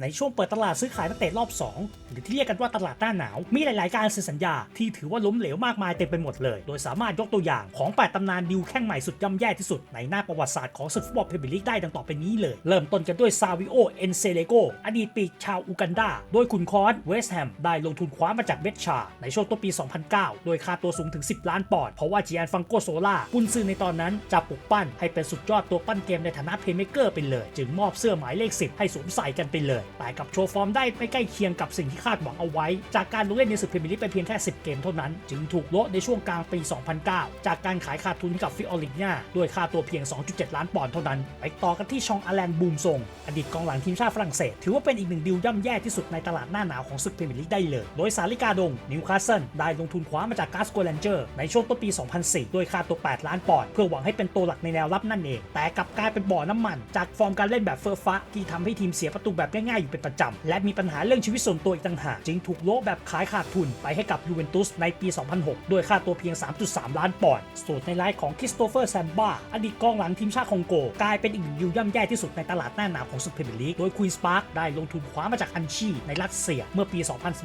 ในช่วงเปิดตลาดซื้อขายนักเตะรอบ 2 หรือที่เรียกกันว่าตลาดหน้าหนาว มีหลาย ๆ การเซ็นสัญญาที่ถือว่าล้มเหลวมากมายเต็มไปหมดเลย โดยสามารถยกตัวอย่างของ8ตำนานดิวแข้งใหม่สุดย่ำแย่ที่สุดในหน้าประวัติศาสตร์ของศึกฟุตบอลพรีเมียร์ลีกได้ดังต่อไปนี้เลย เริ่มต้นกันด้วยซาวิโอ เอนเซเลโก อดีตปีกชาวอูกันดา โดยคุณคอนเวสต์แฮมได้ลงทุนคว้ามาจากเบชชา ในช่วงต้นปี 2009 โดยค่าตัวสูงถึง 10 ล้านปอนด์เพราะว่าจีแอนฟังโกโซล่ากุนซือในตอนนั้นจะปลุกปั้นให้เป็นสุดยอดตัวปั้นเกมในฐานะเพลย์เมกเกอร์ไปเลย จึงมอบเสื้อหมายเลข 10 ให้สวมใส่กันไปเลยแต่กับโชว์ฟอร์มได้ไม่ใกล้เคียงกับสิ่งที่คาดหวังเอาไว้ จากการลงเล่นในศึกพรีเมียร์ลีกไปเพียงแค่ 10 เกมเท่านั้น จึงถูกละในช่วงกลางปี 2009 จากการขายขาดทุนกับฟิออริญาด้วยค่าตัวเพียง 2.7 ล้านปอนด์เท่านั้น ไปต่อกันที่ชองอาแลนบูมซงอดีตกองหลังทีมชาติฝรั่งเศส ถือว่าเป็นอีกหนึ่งดิวย่ำแย่ที่สุดในตลาดหน้าหนาวของศึกพรีเมียร์ลีกได้เลย โดยสาลิกาดงนิวคาสเซิลได้ลงทุนคว้ามาจากกาสโกแลนเจอร์ในช่วงต้นปี 2004 ด้วยค่าตัว 8 ล้านปอนด์เพื่อหวังให้เป็นตัวหลักในแนวรับนั่นเอง แต่กลับกลายเป็นบ่อน้ำมัน จากฟอร์มการเล่นแบบเฟอร์ฟ้าที่ทำให้ทีมเสียประตูแบบง่ายๆอยู่เป็นประจำ และมีปัญหาเรื่องชีวิตส่วนตัวอีกต่างหากจึงถูกโลแบบขายขาดทุนไปให้กับยูเวนตุสในปี 2006ด้วยค่าตัวเพียง 3.3 ล้านปอนด์ส่วนในไลน์ของคริสโตเฟอร์แซมบ้าอดีตกองหลังทีมชาติคองโก กลายเป็นอีกหนึ่งดิวย่ำแย่ที่สุดในตลาดหน้าหนาวของศึกพรีเมียร์ลีกโดยควีนสปาร์กได้ลงทุนคว้ามาจากอันชีในรัสเซียเมื่อปี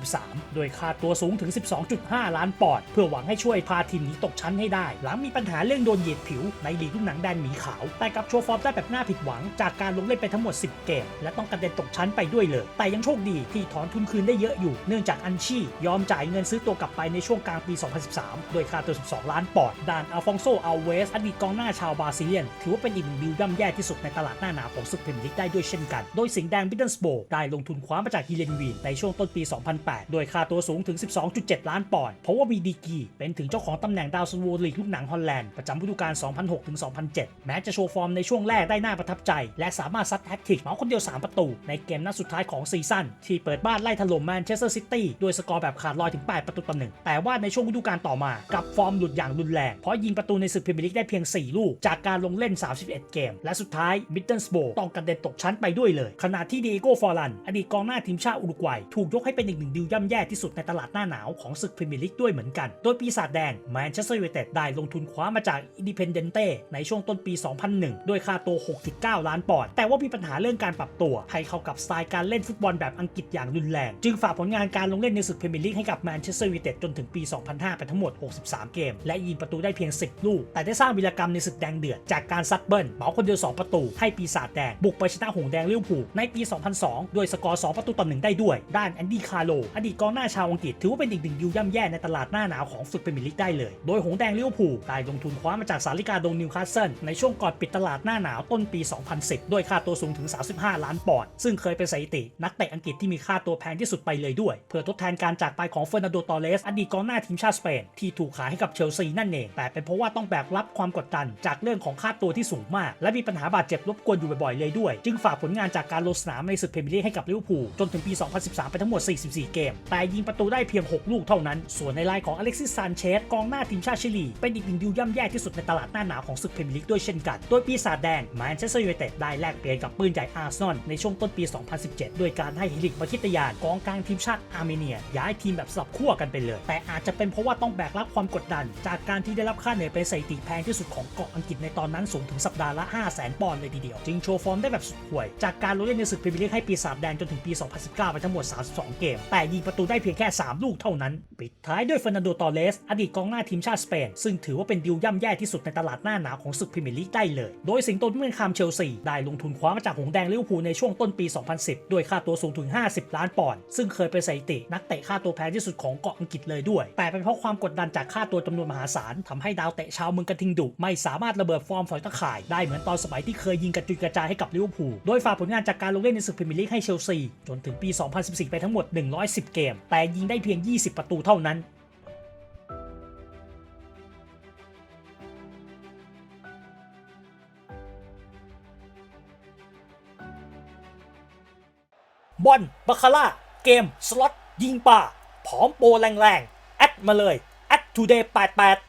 2013 โดยค่าตัวสูงถึง 12.5 ล้านปอนด์เพื่อหวังให้ช่วยพาทีมนี้ตกชั้นให้ได้ หลังมีปัญหาเรื่องโดนเหยียดผิวในลีกลูกหนังแดนหมีขาวแต่กับโชว์ฟอร์มได้แบบน่าผิดหวัง จากการลงเล่นไปทั้งหมด 10 เกม และต้องกระเด็นตกชั้นไปด้วยเลย แต่ยังโชคดีที่ถอนทุนคืนได้เยอะอยู่ เนื่องจากอันชี่ยอมจ่ายเงินซื้อตัวกลับไปในช่วงกลางปี 2013 โดยค่าตัว 12 ล้านปอนด์ด้านอัลฟองโซอัลเวสอดีตกองหน้าชาวบราซิเลียน ถือว่าเป็นอีกหนึ่งดิวย่ำแย่ที่สุดในตลาดหน้าหนาวของศึกพรีเมียร์ลีกได้ด้วยเช่นกัน โดยสิงห์แดงบิดเดิลสโบได้ลงทุนคว้ามาจากฮีเลนวีนในช่วงต้นปี 2008 โดยค่าตัวสูงถึง 12.7 ล้านปอนด์เพราะว่ามีดีกีเป็นถึงเจ้าของตำแหน่งดาวซันโวลีกลูกหนังฮอลแลนด์ประจำฤดูกาล2006-2007 แม้จะโชว์ฟอร์มในช่วงแรกได้น่าประทับใจ และสามารถซัดแฮตทริกเหมาคนเดียว 3 ประตูในเกมนัดสุดท้ายของซีซั่นที่เปิดบ้านไล่ถล่มแมนเชสเตอร์ซิตี้ด้วยสกอร์แบบขาดลอยถึง 8 ประตูต่อหนึ่งแต่ว่าในช่วงฤดูกาลต่อมากับฟอร์มหลุดอย่างรุนแรงเพราะยิงประตูในศึกพรีเมียร์ลีกได้เพียง 4 ลูก จากการลงเล่น 31 เกม และสุดท้ายมิดเดิลสโบต้องกระเด็นตกชั้นไปด้วยเลย ขณะที่เดโก้ฟอร์ลันอดีตกองหน้าทีมชาติอุรุกวัยถูกยกให้เป็นอีกหนึ่งดิวย่ำแย่ที่สุดในตลาดหน้าหนาวของศึกพรีเมียร์ลีกด้วยเหมือนกันโดยปีศาจแดงแมนเชสเตอร์ยูไนเต็ดได้ลงทุนคว้ามาจากอินดิเพนเดนเต้ในช่วงต้นปี 2001 ด้วยค่าตัว 6.9 ล้านปอนด์แต่ว่ามีปัญหาเรื่องการปรับตัวให้เข้ากับสไตล์การเล่นฟุตบอลแบบอังกฤษอย่างรุนแรง จึงฝากผลงานการลงเล่นในศึกพรีเมียร์ลีกให้กับแมนเชสเตอร์ยูไนเต็ดจนถึงปี 2005 ไปทั้งหมด 63 เกม และยิงประตูได้เพียง 10 ลูก แต่ได้สร้างวีรกรรมในศึกแดงเดือด จากการซัดเบิ้ลเหมาคนเดียว 2 ประตู ให้ปีศาจแดง บุกไปชนะหงแดงเลิเวอร์พูลในปี 2002 ด้วยสกอร์ 2 ประตูต่อหนึ่งได้ด้วย ด้านแอนดี้คาร์โลอดีตกองหน้าชาวอังกฤษถือว่าเป็นอีกหนึ่งดิวย่ำแย่ในตลาดหน้าหนาวของศึกพรีเมียร์ลีกได้เลย โดยหงแดงเลิเวอร์พูลได้ลงทุนคว้ามาจากสาลิกาดงนิวคาสเซิลในช่วงก่อนปิดตลาดหน้าหนาวต้นปี 2010 ด้วยค่าตัวสูงถึง 35 ล้านปอนด์ซึ่งเคยเป็นสถิติ นักเตะอังกฤษที่มีค่าตัวแพงที่สุดไปเลยด้วย เพื่อทดแทนการจากไปของเฟอร์นันโด ตอเรส อดีตกองหน้าทีมชาติสเปน ที่ถูกขายให้กับเชลซีนั่นเอง แต่เป็นเพราะว่าต้องแบกรับความกดดัน จากเรื่องของค่าตัวที่สูงมาก และมีปัญหาบาดเจ็บรบกวนอยู่บ่อยๆเลยด้วย จึงฝากผลงานจากการลงสนามในศึกพรีเมียร์ลีกให้กับลิเวอร์พูลจนถึงปี 2013 ไปทั้งหมด 44 เกม แต่ยิงประตูได้เพียง 6 ลูกเท่านั้น ส่วนในไลน์ของอเล็กซิสซานเชสกองหน้าทีมชาติชิลี เป็นอีกหนึ่งดิวย่ำแย่ที่สุดในตลาดหน้าหนาวของศึกพรีเมียร์ลีกด้วยเช่นกันโดยปีศาจแดงแมนเชสเตอร์ยูไนเต็ดได้แลกเปลี่ยนกับปืนใหญ่อาร์เซนอลในช่วงต้นปี2017 ด้วยการให้ฮิลิกมาคิตยานกองกลางทีมชาติอาร์เมเนีย ย้ายทีมแบบสลับขั้วกันไปเลย แต่อาจจะเป็นเพราะว่าต้องแบกรับความกดดัน จากการที่ได้รับค่าเหนื่อยเป็นสถิติแพงที่สุดของเกาะอังกฤษในตอนนั้นสูงถึงสัปดาห์ละ 5 0 0 0 0 0 ปอนด์เลยทีเดียว จึงโชว์ฟอร์มได้แบบสุดห่วย จากการลงเล่นในศึกพรีเมียร์ลีกให้ปีศาจแดงจนถึงปี 2019 ไปทั้งหมด 32 เกม แต่ยิงประตูได้เพียงแค่ 3 ลูกเท่านั้น ปิดท้ายด้วยเฟอร์นันโด ตอเรส อดีตกองหน้าทีมชาติสเปน ซึ่งถือว่าเป็นดิวย่ำแย่ที่สุดในตลาดหน้าหนาวของศึกพรีเมียร์ลีกได้เลย โดยสิงโตที่เป็นคามเชลซีได้ลงทุนคว้ามาจากหงแดงลิเวอร์พูลในช่วงต้นปี2010 ด้วยค่าตัวสูงถึง 50 ล้านปอนด์ซึ่งเคยเป็นสถิติ นักเตะค่าตัวแพงที่สุดของเกาะอังกฤษเลยด้วย แต่เป็นเพราะความกดดันจากค่าตัวจำนวนมหาศาลทำให้ดาวเตะชาวเมืองกระทิงดุ ไม่สามารถระเบิดฟอร์มฝอยตะข่ายได้เหมือนตอนสมัยที่เคยยิงกระจุยกระจายให้กับลิเวอร์พูลโดยฝากผลงานจากการลงเล่นในศึกพรีเมียร์ลีกให้เชลซีจนถึงปี 2014 ไปทั้งหมด 110 เกม แต่ยิงได้เพียง 20 ประตูเท่านั้น บอลบาคาร่า เกม สล็อต ยิงป่า ผอมโปรแรงๆ แอดมาเลย แอด today 88